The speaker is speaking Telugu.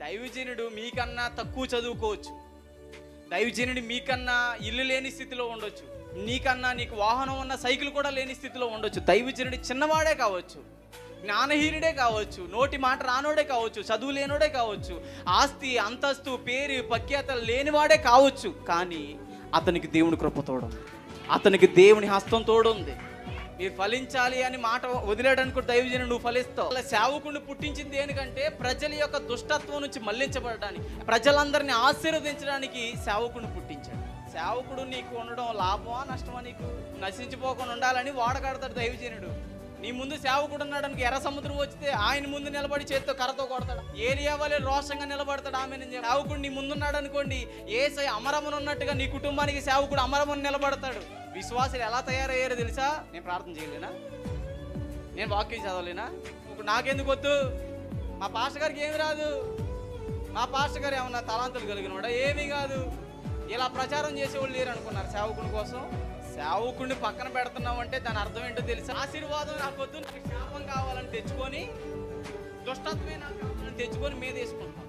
దైవజనుడు మీకన్నా తక్కువ చదువుకోవచ్చు. దైవజనుడు మీకన్నా ఇల్లు లేని స్థితిలో ఉండొచ్చు. నీకన్నా నీకు వాహనం ఉన్న సైకిల్ కూడా లేని స్థితిలో ఉండొచ్చు. దైవజనుడు చిన్నవాడే కావచ్చు జ్ఞానహీనుడే కావచ్చు నోటి మాట రానోడే కావచ్చు చదువు లేనోడే కావచ్చు ఆస్తి అంతస్తు పేరు ప్రఖ్యాతలు లేనివాడే కావచ్చు. కానీ అతనికి దేవుని కృప తోడుంది. అతనికి దేవుని హస్తం తోడుంది. మీరు ఫలించాలి అని మాట వదిలేయడానికి కూడా నువ్వు ఫలిస్తావు. అలా సేవకుడిని పుట్టించింది దేనికంటే ప్రజల యొక్క దుష్టత్వం నుంచి మళ్ళించబడటానికి ప్రజలందరినీ ఆశీర్వదించడానికి సేవకుడిని పుట్టించాడు. సేవకుడు నీకు ఉండడం లాభమా నష్టమా నీకు నశించిపోకుండా ఉండాలని వాడకడతాడు దైవజనుడు. నీ ముందు సేవకుడు ఉన్నాడు అనుకో ఎర్ర సముద్రం వచ్చితే ఆయన ముందు నిలబడి చేత్తో కర్రతో కొడతాడు. ఏరియా వాళ్ళే రోషంగా నిలబడతాడు ఆమె సేవకుడు నీ ముందున్నాడు అనుకోండి ఏసై అమరమును ఉన్నట్టుగా నీ కుటుంబానికి సేవకుడు అమరమును నిలబడతాడు. విశ్వాసులు ఎలా తయారయ్యారో తెలుసా? నేను ప్రార్థన చేయలేనా? నేను వాక్యం చదవలేనా? ఇప్పుడు నాకెందుకు వద్దు? మా పాస్టర్ గారికి ఏమి రాదు? మా పాస్టర్ గారు ఏమన్నా తలాంతులు కలిగినవాడా ఏమీ కాదు. ఇలా ప్రచారం చేసేవాళ్ళు లేరు అనుకున్నారు సేవకుని కోసం. సేవకుడిని పక్కన పెడుతున్నావు అంటే దాని అర్థం ఏంటో తెలుసు? ఆశీర్వాదం నాకు వద్దు నాకు శాపం కావాలని తెచ్చుకొని దుష్టత్వమే నాకు తెచ్చుకొని మీద వేసుకుంటాం